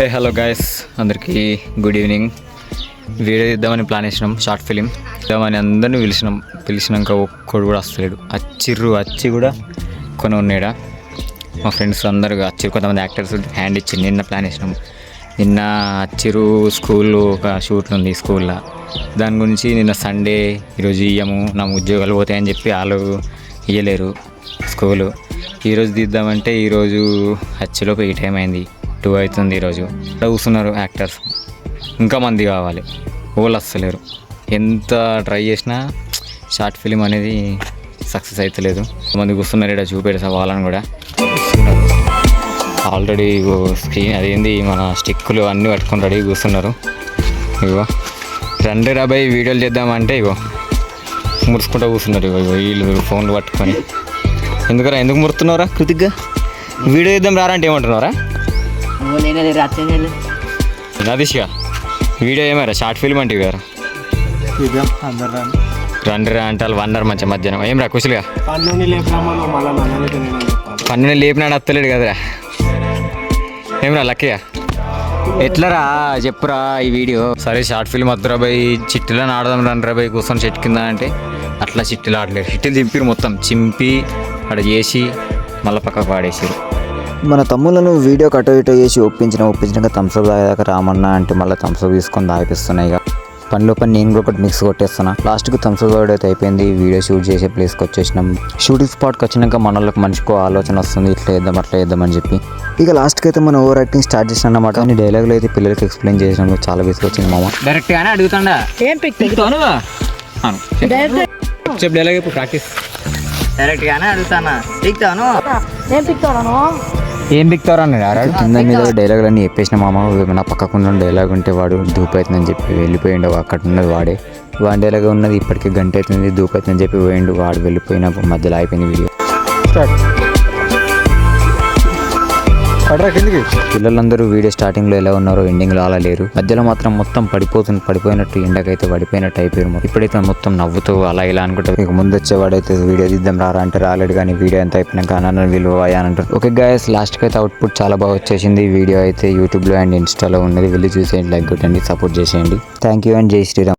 ఏ hello guys అందరికీ good evening video ఇద్దామని plan వేసినాం షార్ట్ ఫిలిం ఇద్దామని అందరిని పిలిచినాం. పిలిచినాక ఒక్కడు కూడా వస్తలేడు. అచ్చిర్రు వచ్చి కూడా కొని ఉన్నాడా మా ఫ్రెండ్స్ అందరూ అచ్చిరు కొంతమంది యాక్టర్స్ హ్యాండ్ ఇచ్చి నిన్న ప్లాన్ వేసినాం నిన్న అచ్చిరు స్కూల్లో ఒక షూట్ ఉంది స్కూల్లో దాని గురించి నిన్న సండే ఈరోజు ఇయ్యము నా ఉద్యోగాలు పోతాయని చెప్పి వాళ్ళు ఇయ్యలేరు స్కూలు ఈరోజు తీద్దామంటే ఈరోజు హచ్చిలోపు ఈ టైం అయింది. టూ అవుతుంది ఈరోజు. ఇక్కడ కూర్చున్నారు యాక్టర్స్. ఇంకా మంది కావాలి. వాళ్ళు వస్తలేరు ఎంత ట్రై చేసినా షార్ట్ ఫిలిం అనేది సక్సెస్ అవుతలేదు మంది కూర్చున్నారు ఇక్కడ చూపెడతా వాళ్ళని కూడా. ఆల్రెడీ స్క్రీన్ అదేంది మన స్టిక్కులు అన్నీ పట్టుకుని రెడీ కూర్చున్నారు. ఇగో. రెండు రాబాయ్ వీడియోలు చేద్దామంటే ఇగో. ముడుచుకుంటూ కూర్చున్నారు ఇగో. ఇగో వీళ్ళు ఫోన్లు పట్టుకొని. ఎందుకరా? ఎందుకు ముడుతున్నారా కృతిక్గా? వీడియో చేద్దాం రారా అంటే ఏమంటున్నారా నేనే నదీష్గా వీడియో ఏమారా? షార్ట్ ఫిల్మ్ అంటే గారు రండి రా అంటే వాళ్ళు వన్నారు మంచి మధ్యాహ్నం. ఏం రా కుశలుగా? పన్నుని లేపినాడు అత్తలేడు కదరా. ఏమరా లక్కయ్య? ఎట్లరా? చెప్పురా ఈ వీడియో. సరే షార్ట్ ఫిల్మ్ వద్దురా బై. చిట్టిలో ఆడదాం రండి బై కూర్చొని చెట్టు కింద అంటే. అట్లా చిట్టిలు ఆడలేరు చిట్టిలు దింపిరు మొత్తం. చింపి అక్కడ చేసి మళ్ళీ పక్కకు పాడేసారు మన తమ్ములను వీడియో కటో ఇటో చేసి ఒప్పించిన ఒప్పించినాక థమ్స్అప్ తాగేదాకా రామన్నా అంటే మళ్ళీ థమ్స్అప్ తీసుకొని తాగిపిస్తున్నాయి ఇక. పనిలో పని నేను కూడా ఒకటి మిక్స్ కొట్టేస్తున్నా. లాస్ట్కి థమ్స్అప్ అయితే అయిపోయింది. వీడియో షూట్ చేసే ప్లేస్కి వచ్చేసినాం. షూటింగ్ స్పాట్కి వచ్చినాక మనలోకి మనిషికో ఆలోచన వస్తుంది. ఇట్లా వేద్దాం అట్లా వేద్దాం అని చెప్పి. ఇక లాస్ట్కి అయితే మనం ఓవర్ యాక్టింగ్ స్టార్ట్ చేసిన అన్నమాట కానీ డైలాగులు అయితే పిల్లలకి ఎక్స్ప్లెయిన్ చేసినాము. చాలా విసుకొచ్చింది మామ. డైరెక్ట్గానే అడుగుతాడా? ఏం పిక్ చెప్పు. డైలాగ్ ఇప్పుడు ప్రాక్టీస్ డైరెక్ట్ గానే అడుగుతానా? పిక్తాను ఏం పిక్తాను ఏం బిక్తారా అన్నాడు కింద మీద డైలాగులు అన్ని చెప్పేసిన మామ నా పక్కకుండా డైలాగ్ ఉంటే వాడు ధూప్ అవుతుందని చెప్పి వెళ్ళిపోయిండు అక్కడ ఉన్నది వాడే. వాడి డైలాగ్ ఉన్నది ఇప్పటికే గంట అవుతుంది ధూప్ అవుతుందని చెప్పి పోయిండు వాడు వెళ్ళిపోయిన మధ్యలో అయిపోయింది వీడియో. పిల్లలందరూ వీడియో స్టార్టింగ్లో ఎలా ఉన్నారో ఎండింగ్లో అలా లేరు. మధ్యలో మాత్రం మొత్తం పడిపోతుంది పడిపోయినట్టు ఎండకైతే పడిపోయినట్టు అయిపోయారు ఇప్పుడైతే మొత్తం నవ్వుతూ అలా ఇలా అనుకుంటారు. ఇక ముందు వచ్చేవాడైతే వీడియో తీద్దాం రారా అంటే రాలేడు కానీ వీడియో ఎంత అయిపోయినాక అన్న వీళ్ళు అని ఓకే గాయస్ లాస్ట్కి అయితే అవుట్పుట్ చాలా బాగా వచ్చేసింది. వీడియో అయితే యూట్యూబ్లో అండ్ ఇన్స్టాలో ఉన్నది. వెళ్ళి చూసేయండి లైక్ కొట్టండి సపోర్ట్ చేసేయండి. థ్యాంక్ యూ అండ్ జై శ్రీరామ్.